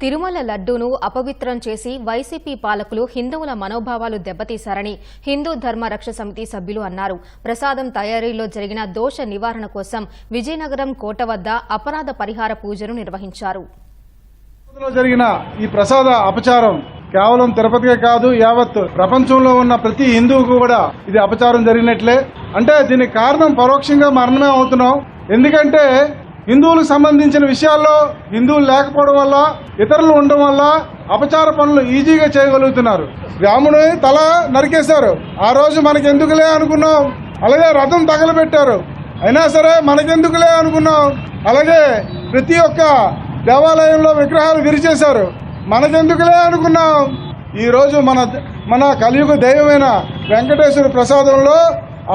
తిరుమల లడ్డూను అపవిత్రం చేసి వైసీపీ పాలకులు హిందువుల మనోభావాలు దెబ్బతీశారని హిందూ ధర్మ రక్ష సమితి సభ్యులు అన్నారు. ప్రసాదం తయారీలో జరిగిన దోష నివారణ కోసం విజయనగరం కోట వద్ద అపరాధ పరిహార పూజను నిర్వహించారు. జరిగిన ఈ ప్రసాద అపచారం కేవలం తిరుపతికే కాదు యావత్ ప్రపంచంలో ఉన్న ప్రతి హిందువుకు కూడా ఇది అపచారం జరిగినట్లే. అంటే దీనికి కారణం పరోక్షంగా మరణమే అవుతున్నాం. ఎందుకంటే హిందువులకు సంబంధించిన విషయాల్లో హిందువులు లేకపోవడం వల్ల ఇతరులు ఉండడం వల్ల అపచార పనులు ఈజీగా చేయగలుగుతున్నారు. రాముని తల నరికేశారు. ఆ రోజు మనకెందుకులే అనుకున్నాం అలాగే రథం తగలబెట్టారు. అయినా సరే మనకెందుకులే అనుకున్నాం అలాగే ప్రతి ఒక్క దేవాలయంలో విగ్రహాలు విరిచేశారు. మనకెందుకులే అనుకున్నాం ఈ రోజు మన మన కలియుగ దైవమైన వెంకటేశ్వర ప్రసాదంలో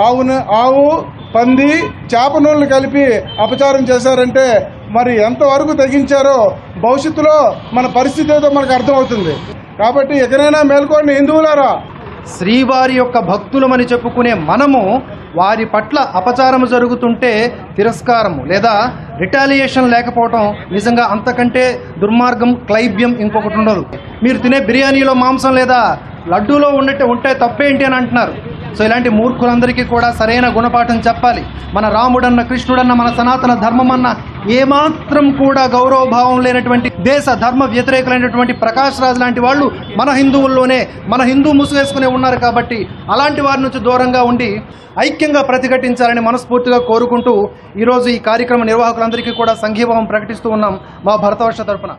ఆవును ఆవు పంది చేప నూనెలు కలిపి అపచారం చేశారంటే మరి ఎంతవరకు తగ్గించారో భవిష్యత్తులో మన పరిస్థితి ఏదో మనకు అర్థమవుతుంది. కాబట్టి ఎక్కడైనా మేల్కోండి హిందువులారా. శ్రీవారి యొక్క భక్తులమని చెప్పుకునే మనము వారి పట్ల అపచారం జరుగుతుంటే తిరస్కారము లేదా రిటాలియేషన్ లేకపోవటం నిజంగా అంతకంటే దుర్మార్గం క్లైబ్యం ఇంకొకటి ఉండదు. మీరు తినే బిర్యానీలో మాంసం లేదా లడ్డూలో ఉన్నట్టు ఉంటే తప్పేంటి అని అంటున్నారు. సో ఇలాంటి మూర్ఖులందరికీ కూడా సరైన గుణపాఠం చెప్పాలి. మన రాముడన్న కృష్ణుడన్న మన సనాతన ధర్మమన్న ఏమాత్రం కూడా గౌరవభావం లేనటువంటి దేశ ధర్మ వ్యతిరేకులైనటువంటి ప్రకాష్ రాజ్ లాంటి వాళ్ళు మన హిందువుల్లోనే మన హిందూ ముసుగేసుకునే ఉన్నారు కాబట్టి అలాంటి వారి నుంచి దూరంగా ఉండి ఐక్యంగా ప్రతిఘటించాలని మనస్ఫూర్తిగా కోరుకుంటూ ఈరోజు ఈ కార్యక్రమ నిర్వాహకులందరికీ కూడా సంఘీభావం ప్రకటిస్తూ ఉన్నాం మా భరతవర్ష తరఫున